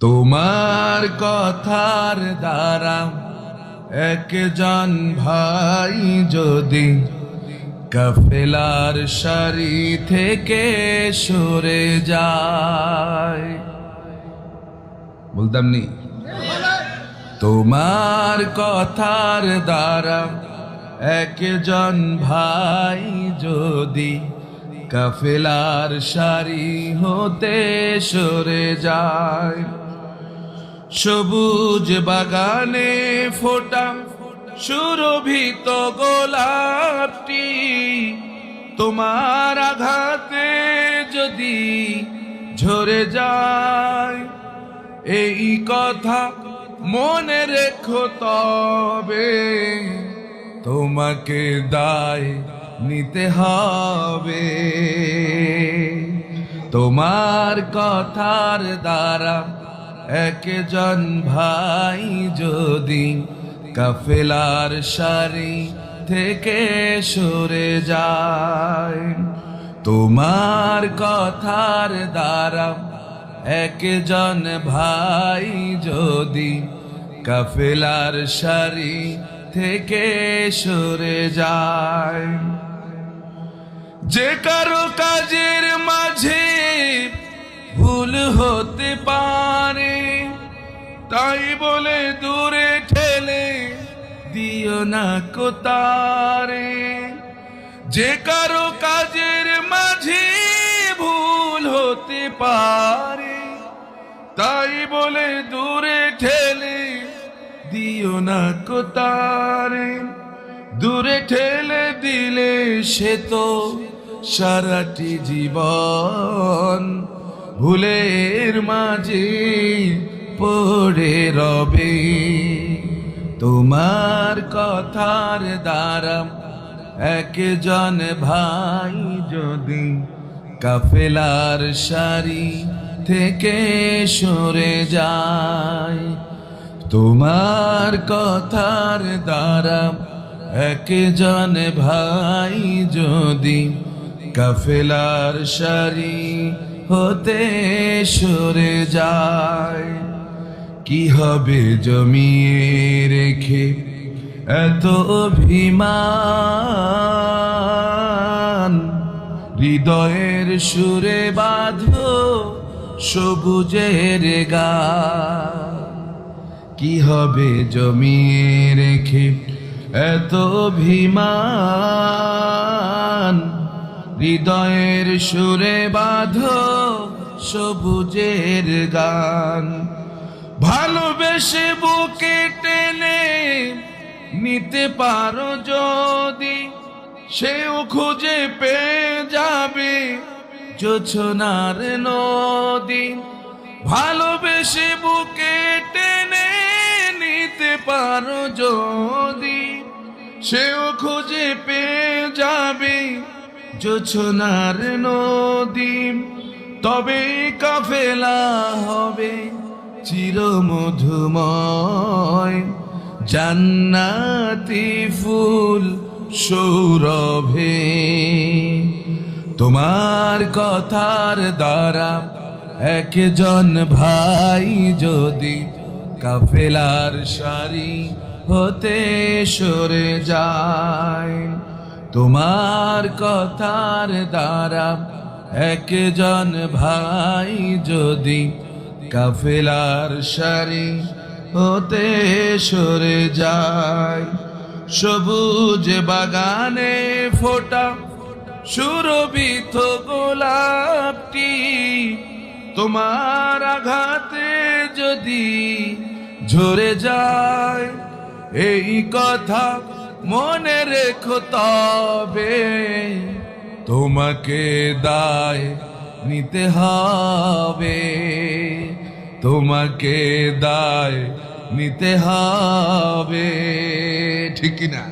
তোমার কথার দ্বারা একজন ভাই যদি কাফেলার সারি থেকে সরে যায়। বলতাম নি? তোমার কথার দ্বারা একজন ভাই যদি কাফেলার সারি হতে সরে যায়। সবুজ বাগানে ফোটা সুরভিত গোলাপটি। তোমার আঘাতে যদি ঝরে যায়, এই কথা মনে রেখো তবে। তোমাকে দায় নিতে হবে। তোমার কথার দ্বারা একজন ভাই যদি কাফেলার সারি থেকে সরে যায়। তোমার কথার দ্বারা একজন ভাই যদি কাফেলার সারি থেকে সরে যায়। যে কারও কাজের মাঝে তাই বলে দূরে ঠেলে দিও না কোতারে। যে কারও কাজের মাঝে ভুল হতে পারে, তাই বলে দূরে ঠেলে দিও না কোতারে। দূরে ঠেলে দিলে সে তো সারাটি জীবন ভুলের মাঝে পড়ে রবে। তোমার কথার দ্বারা একজন ভাই যদি কাফেলার সারি থেকে সরে যায়, তোমার কথার দ্বারা একজন ভাই যদি কাফেলার সারি হতে সরে যায়। কি হবে জমিয়ে রেখে এত অভিমান? হৃদয়ের সুরে বাঁধো সবুজের গা কি হবে জমিয়ে রেখে এত অভিমান? হৃদয়ের সুরে বাঁধো সবুজের গান। ভালোবেসে বুকে টেনে নিতে পারো যদি, সেও খুঁজে পেয়ে যাবে জোছনার নদী। ভালোবেসে বুকে টেনে নিতে পারো যদি, সেও খুঁজে পেয়ে যাবে জোছনার নদী। তবে কাফেলা হবে চির মধুময় জান্নাতি ফুল সৌরভে। তোমার কথার দ্বারা একজন ভাই যদি কাফেলার সারি হতে সরে যায়, তোমার কথার দ্বারা একজন ভাই যদি কাফেলার সারি হতে সরে যায়। সবুজ বাগানে ফোটা সুরভিত গোলাপটি। তোমার আঘাতে যদি ঝরে যায়, এই কথা মনে রেখো তবে। তোমাকে দায় নিতে হবে। তোমাকে দায় নিতে হবে। ঠিক না